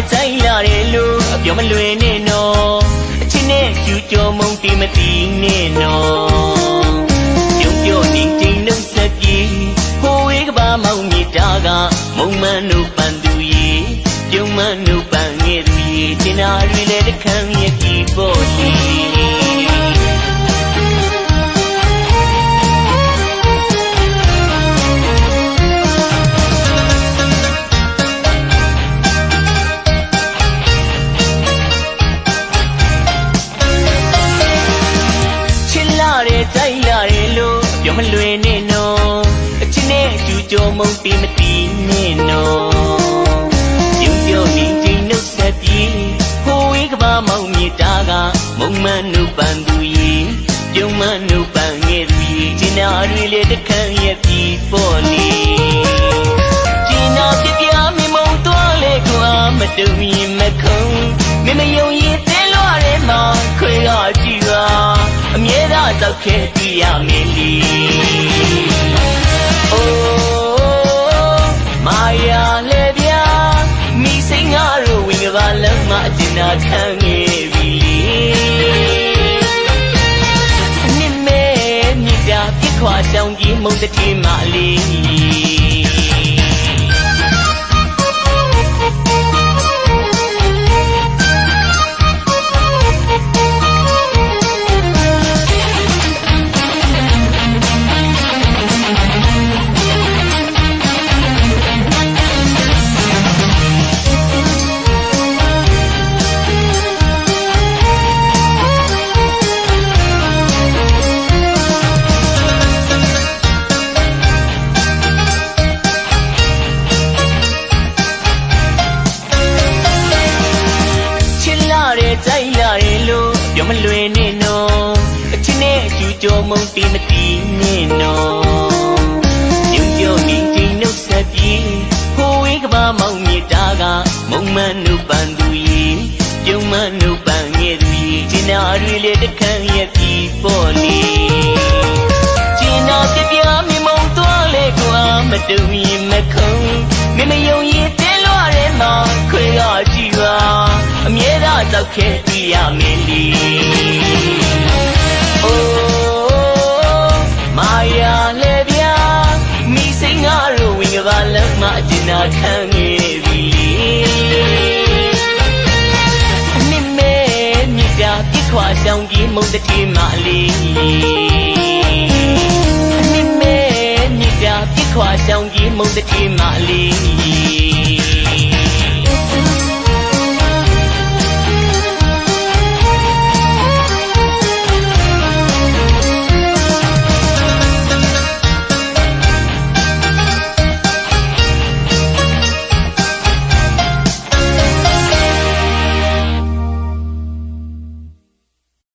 တယ်ကြိုက်ရတယ်လို့အပြောမလွယ်နဲ့နော်အချင်းနဲ့ကျူကျော်မုံတီမတီနဲ့နော်ပြုံးပြောနေချင်းနှုတ်ဆက်ပြီးဟိုဝေးကပါမောင်မြေတာကမုံမန်းတို့ပန်သူရေပြုံးမန်းတို့ပန်ငယ်သူရေတင်နာရီလည်းတခမ်းရဲ့ဒီပေါ်ရှိ လို့ပြောမလွယ်နဲ့နော်အချင်းနဲ့အကျူကျော်မုံတီမတီနဲ့နော်ပြုံးပြောနေချင်းနှုတ်ဆက်ပြီးဟိုဝေးကပါမောင်မြေတာကမုံမန်းနုပန်သူရေပြုံးမန်းနုပန်ငယ်သူရေကျင်နာတွေလေတခန့်ရဲ့ပြီးပေါ်လေကျင်နာပြပြမမုံတော့လေကွာမတူရင်မခုံမမယုံ တမ်းတောက်ခဲ့ပြရမင်းလီအိုးမာယာလေဗျာမိစိန်ငါတို့ဝင်ကပါလုံးမအကျဉ်းနာခံနေပြီနိမဲမြစ်တာပြစ်ခွာတောင်းကြီးမုံတတိမလေး မုံတီမတီနဲ့နော်ပြုံးပြောနေချင်းနှုတ်ဆက်ပြီးဟိုဝေးကပါမောင်မြေတာကမုံမန်းနုပန်သူရေပြုံးမန်းနုပန်ငယ်သူရေကျင်နာတွေလေတခန့်ရဲ့ပြီးပေါ်လေကျင်နာပြပြမြမုံသွားလေကွာမတူရင်မခုံမမယုံရင်တဲလွားရဲမှာခွေကကြည့်ပါအမြဲတမ်းတောက်ခဲ့ပြရမင်း နာခံနေပြီအနစ်မဲမြစ်တာပြစ်ခွာတောင်းကြီးမုံတတိမလေးအနစ်မဲမြစ်တာပြစ်ခွာတောင်းကြီးမုံတတိမလေး